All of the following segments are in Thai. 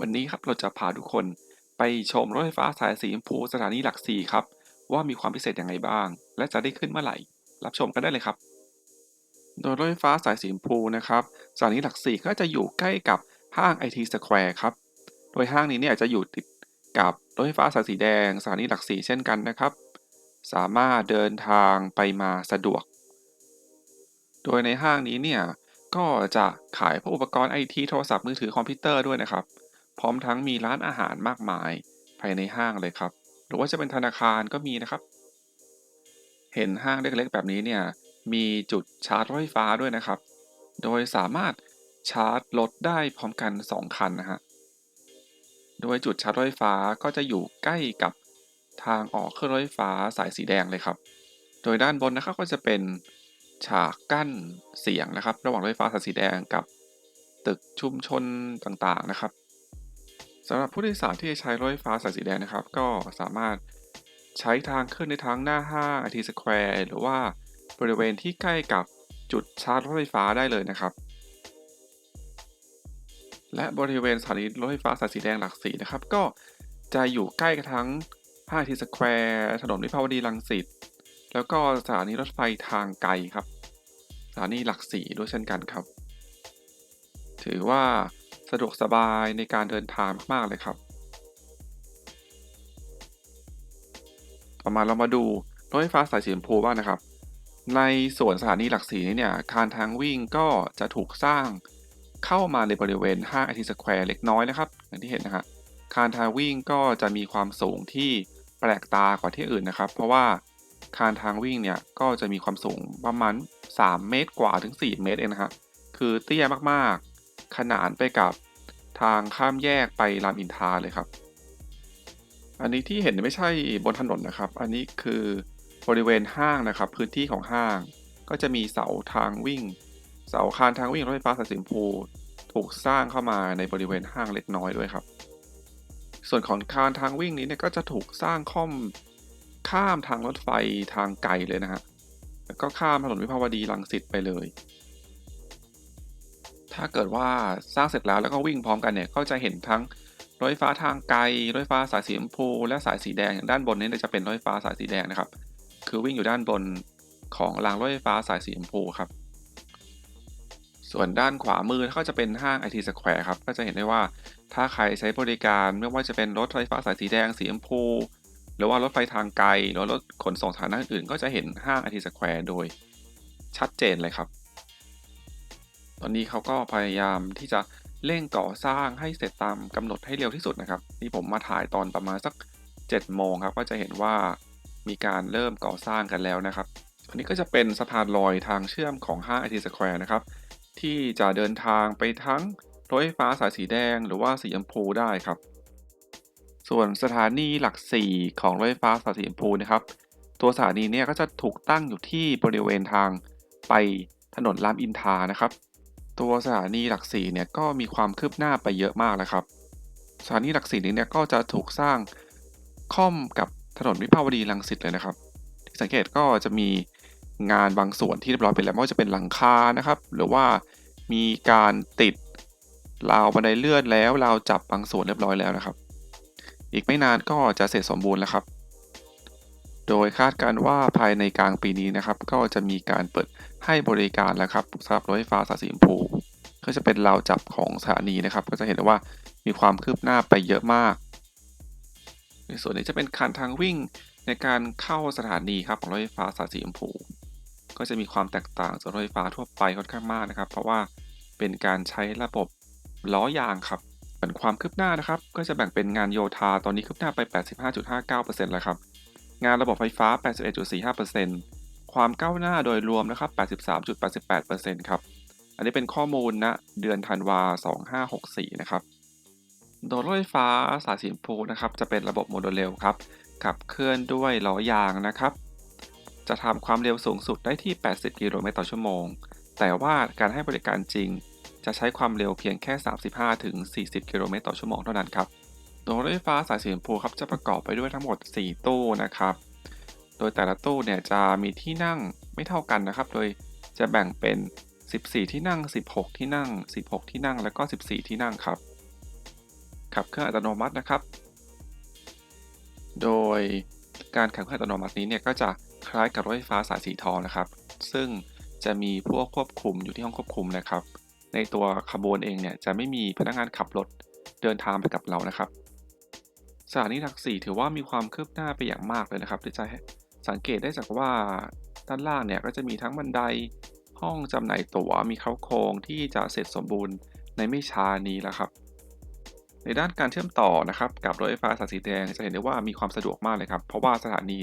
วันนี้ครับเราจะพาทุกคนไปชมรถไฟฟ้าสายสีชมพูสถานีหลักสี่ครับ ว่ามีความพิเศษยังไงบ้าง และจะได้ขึ้นเมื่อไหร่ รับชมกันได้เลยครับ โดยรถไฟฟ้าสายสีชมพูนะครับสถานีหลักสี่ก็จะอยู่ใกล้กับห้าง IT Square ครับ โดยห้างนี้เนี่ยจะอยู่ติดกับรถไฟฟ้าสายสีแดงสถานีหลักสี่เช่นกันนะครับ สามารถเดินทางไปมาสะดวก โดยในห้างนี้เนี่ยก็จะขายพวกอุปกรณ์ไอทีโทรศัพท์มือถือคอมพิวเตอร์ด้วยนะครับ พร้อมทั้งมีร้านอาหารมากมายภายในห้างเลยครับ หรือว่าจะเป็นธนาคารก็มีนะครับ เห็นห้างเล็กๆแบบนี้เนี่ยมีจุดชาร์จรถไฟฟ้าด้วยนะครับ โดยสามารถชาร์จรถได้พร้อมกัน 2 คันนะฮะ โดยจุดชาร์จรถไฟฟ้าก็จะอยู่ใกล้กับทางออกเครื่องรถไฟฟ้าสายสีแดงเลยครับ โดยด้านบนนะครับก็จะเป็นฉากกั้นเสียงนะครับ ระหว่างรถไฟฟ้าสายสีแดงกับ ตึกชุมชนต่างๆนะครับ สำหรับผู้โดยสารที่จะใช้รถไฟฟ้าสายสีแดงนะครับ ก็สามารถใช้ทางขึ้นในทั้งหน้าห้างไอทีสแควร์หรือว่าบริเวณที่ใกล้กับจุดชาร์จรถไฟฟ้าได้เลยนะครับ และบริเวณสถานีรถไฟฟ้าสายสีแดงหลักสีนะครับ ก็จะอยู่ใกล้กับทั้งห้างไอทีสแควร์ถนนวิภาวดีรังสิตแล้วก็สถานีรถไฟทางไกลครับ สถานีหลักสี่ด้วยเช่นกันครับ ถือว่า สะดวกสบายในการเดินทางมาก ๆ เลยครับ ต่อมาเรามาดูรถไฟฟ้าสายสีชมพูบ้างนะครับ ในส่วนสถานีหลักสีนี้เนี่ยคานทางวิ่งก็จะถูกสร้างเข้ามาในบริเวณห้างไอทีสแควร์เล็กน้อยนะครับ อย่างที่เห็นนะฮะคานทางวิ่งก็จะมีความสูงที่แปลกตากว่าที่อื่นนะครับ เพราะว่าคานทางวิ่งเนี่ยก็จะมีความสูงประมาณ 3 เมตรกว่าถึง 4 เมตรเองนะฮะคือเตี้ยมากๆ ขนานไปกับทางข้ามแยกไปรามอินทราเลยครับ อันนี้ที่เห็นไม่ใช่บนถนนนะครับ อันนี้คือบริเวณห้างนะครับ พื้นที่ของห้าง ก็จะมีเสาทางวิ่ง เสาคานทางวิ่งรถไฟฟ้าสายสีชมพูถูกสร้างเข้ามาในบริเวณห้างเล็กน้อยด้วยครับ ส่วนของคานทางวิ่งนี้เนี่ยก็จะถูกสร้างค่อมข้ามทางรถไฟทางไกลเลยนะฮะแล้วก็ข้ามถนนวิภาวดีรังสิตไปเลย ถ้าเกิดว่าสร้างเสร็จแล้วแล้วก็วิ่งพร้อมกันเนี่ยก็จะเห็นทั้งรถไฟฟ้าทางไกลรถไฟฟ้าสายสีชมพูและสายสีแดงอย่างด้านบนนี้จะเป็นรถไฟฟ้าสายสีแดงนะครับ คือวิ่งอยู่ด้านบนของรางรถไฟฟ้าสายสีชมพูครับ ส่วนด้านขวามือก็จะเป็นห้างไอทีสแควร์ครับก็จะเห็นได้ว่าถ้าใครใช้บริการไม่ว่าจะเป็นรถไฟฟ้าสายสีแดงสีชมพูหรือว่ารถไฟทางไกลหรือรถขนส่งสาธารณะอื่นก็จะเห็นห้างไอทีสแควร์โดยชัดเจนเลยครับ ตอนนี้เขาก็พยายามที่จะเร่งก่อสร้างให้เสร็จตามกำหนดให้เร็วที่สุดนะครับ นี่ผมมาถ่ายตอนประมาณสัก7โมงครับก็จะเห็นว่ามีการเริ่มก่อสร้างกันแล้วนะครับอันนี้ก็จะเป็นสะพานลอยทางเชื่อมของห้างไอทีสแควร์นะครับที่จะเดินทางไปทั้งรถไฟฟ้าสายสีแดงหรือว่าสีชมพูได้ครับ ส่วนสถานีหลัก 4 ของรถไฟฟ้าสายสีชมพูนะครับ ตัวสถานีเนี่ยก็จะถูกตั้งอยู่ที่บริเวณทางไปถนนรามอินทานะครับ ตัวสถานีหลัก4เนี่ยก็มีความคืบหน้าไปเยอะมากแล้วครับ สถานีหลัก4นี้เนี่ยก็จะถูกสร้างค่อมกับถนนวิภาวดีรังสิตเลยนะครับ ที่สังเกตก็จะมีงานบางส่วนที่เรียบร้อยไปแล้วไม่ว่าจะเป็นหลังคานะครับ หรือว่ามีการติดราวบันไดเลื่อนแล้วราวจับบางส่วนเรียบร้อยแล้วนะครับ อีกไม่นานก็จะเสร็จสมบูรณ์แล้วครับ โดยคาดการว่าภายในกลางปีนี้นะครับ ก็จะมีการเปิดให้บริการแล้วครับสำหรับรถไฟฟ้าสายสีชมพูก็จะเป็นราวจับของสถานีนะครับ ก็จะเห็นว่ามีความคืบหน้าไปเยอะมาก ในส่วนนี้จะเป็นคันทางวิ่งในการเข้าสถานีครับของรถไฟฟ้าสายสีชมพูก็จะมีความแตกต่างจากรถไฟฟ้าทั่วไปค่อนข้างมากนะครับ เพราะว่าเป็นการใช้ระบบล้อยางครับส่วนความคืบหน้านะครับ ก็จะแบ่งเป็นงานโยธาตอนนี้คืบหน้าไป 85.59%แล้วครับ งานระบบไฟฟ้า 81.45%ความก้าวหน้าโดยรวมนะครับ 83.88%ครับ อันนี้เป็นข้อมูลณนะเดือนธันวา 2564 นะครับ โดยรถไฟฟ้าสายสีชมพูนะครับ จะเป็นระบบโมโนเรลครับ ขับเคลื่อนด้วยล้อยางนะครับ จะทำความเร็วสูงสุดได้ที่ 80 กิโลเมตรต่อชั่วโมง แต่ว่าการให้บริการจริง จะใช้ความเร็วเพียงแค่ 35-40 กิโลเมตรต่อชั่วโมงเท่านั้นครับ โดยรถไฟฟ้าสายสีชมพูครับจะประกอบไปด้วยทั้งหมด 4 ตู้นะครับ โดยแต่ละตู้เนี่ยจะมีที่นั่งไม่เท่ากันนะครับ โดยจะแบ่งเป็น 14 ที่นั่ง 16 ที่นั่ง 16 ที่นั่ง แล้วก็ 14 ที่นั่งครับ ขับเครื่องอัตโนมัตินะครับ โดยการขับเครื่องอัตโนมัตินี้เนี่ยก็จะคล้ายกับรถไฟฟ้าสายสีทองนะครับ ซึ่งจะมีพวกควบคุมอยู่ที่ห้องควบคุมนะครับ ในตัวขบวนเองเนี่ยจะไม่มีพนักงานขับรถเดินทางไปกับเรานะครับ สถานีหลักสี่ถือว่ามีความคืบหน้าไปอย่างมากเลยนะครับจะสังเกตได้จากว่าด้านล่างเนี่ยก็จะมีทั้งบันไดห้องจำหน่ายตั๋วมีเขาโครงที่จะเสร็จสมบูรณ์ในไม่ช้านี้แล้วครับ ในด้านการเชื่อมต่อนะครับกับรถไฟฟ้าสายสีแดงจะเห็นได้ว่ามีความสะดวกมากเลยครับ เพราะว่าสถานี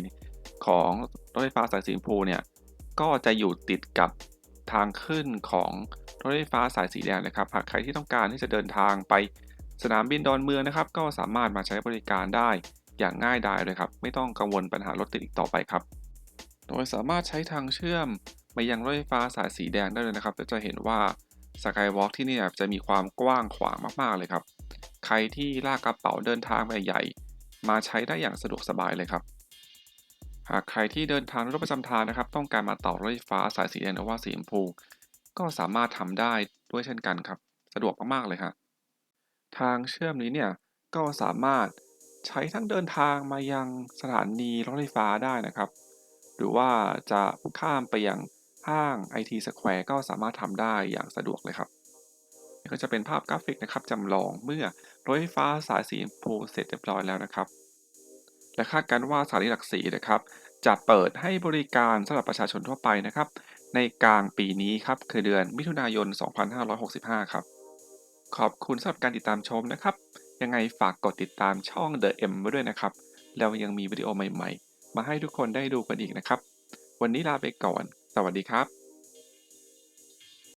ของรถไฟฟ้าสายสีชมพูเนี่ยก็จะอยู่ติดกับทางขึ้นของรถไฟฟ้าสายสีแดงเลยครับหากใครที่ต้องการที่จะเดินทางไป สนามบินดอนเมืองนะครับก็สามารถมาใช้บริการได้อย่างง่ายดายเลยครับ ไม่ต้องกังวลปัญหารถติดอีกต่อไปครับ โดยสามารถใช้ทางเชื่อมไปยังรถไฟฟ้าสายสีแดงได้เลยนะครับ จะเห็นว่าสกายวอล์กที่นี่จะมีความกว้างขวางมากๆเลยครับ ใครที่ลากกระเป๋าเดินทางใหญ่มาใช้ได้อย่างสะดวกสบายเลยครับ หากใครที่เดินทางรถประจำทางนะครับ ต้องการมาต่อรถไฟฟ้าสายสีแดงหรือว่าสีชมพูก็สามารถทำได้ด้วยเช่นกันครับ สะดวกมากๆเลยครับ ทางเชื่อมนี้เนี่ยก็สามารถใช้ทั้งเดินทางมายังสถานีรถไฟฟ้าได้นะครับ หรือว่าจะข้ามไปยังห้าง IT Square ก็สามารถทำได้อย่างสะดวกเลยครับนี่ก็จะเป็นภาพกราฟิกนะครับจำลองเมื่อรถไฟฟ้าสายสีชมพูเสร็จเรียบร้อยแล้วนะครับ และคาดการณ์ว่าสถานีหลักสีนะครับ จะเปิดให้บริการสำหรับประชาชนทั่วไปนะครับ ในกลางปีนี้ครับคือเดือนมิถุนายน 2565 ครับ ขอบคุณสำหรับการติดตามชมนะครับ ยังไงฝากกดติดตามช่อง The M ไว้ด้วยนะครับ แล้วยังมีวิดีโอใหม่ๆ มาให้ทุกคนได้ดูกันอีกนะครับ วันนี้ลาไปก่อน สวัสดีครับ